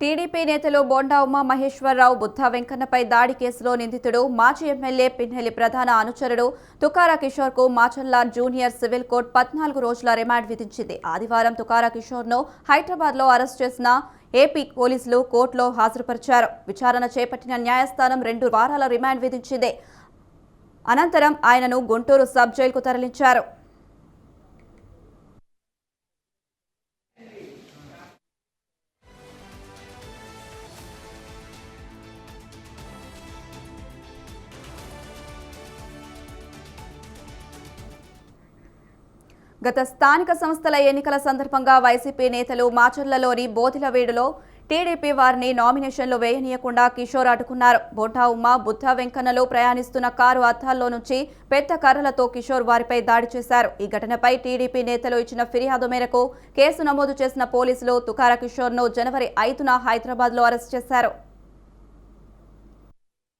TDP నేతలు బోండా ఉమా మహేశ్వరరావు బుద్ధ వెంకన్నపై దాడి కేసులో నిందితుడు మాజీ ఎమ్మెల్యే పిన్నెల్లి ప్రధాన అనుచరుడు తుకారా కిషోర్కు మాచల్లా జూనియర్ సివిల్ కోర్టు పద్నాలుగు రోజుల రిమాండ్ విధించింది. ఆదివారం తుకారా కిషోర్ను హైదరాబాద్లో అరెస్ట్ చేసిన ఏపీ పోలీసులు కోర్టులో హాజరుపరిచారు. విచారణ చేపట్టిన న్యాయస్థానం రెండు వారాల రిమాండ్ విధించింది. అనంతరం ఆయనను గుంటూరు సబ్ జైలుకు తరలించారు. గత స్థానిక సంస్థల ఎన్నికల సందర్భంగా వైసీపీ నేతలు మాచర్లలోని బోధిలవేడులో టీడీపీ వారిని నామినేషన్లు వేయనీయకుండా కిషోర్ అడ్డుకున్నారు. బోటా ఉమ్మ బుద్ధ వెంకన్నలు ప్రయాణిస్తున్న కారు అద్దాల్లో నుంచి పెద్ద కర్రలతో కిషోర్ వారిపై దాడి చేశారు. ఈ ఘటనపై టీడీపీ నేతలు ఇచ్చిన ఫిర్యాదు మేరకు కేసు నమోదు చేసిన పోలీసులు తుకార కిషోర్ను జనవరి ఐదున హైదరాబాద్లో అరెస్ట్ చేశారు.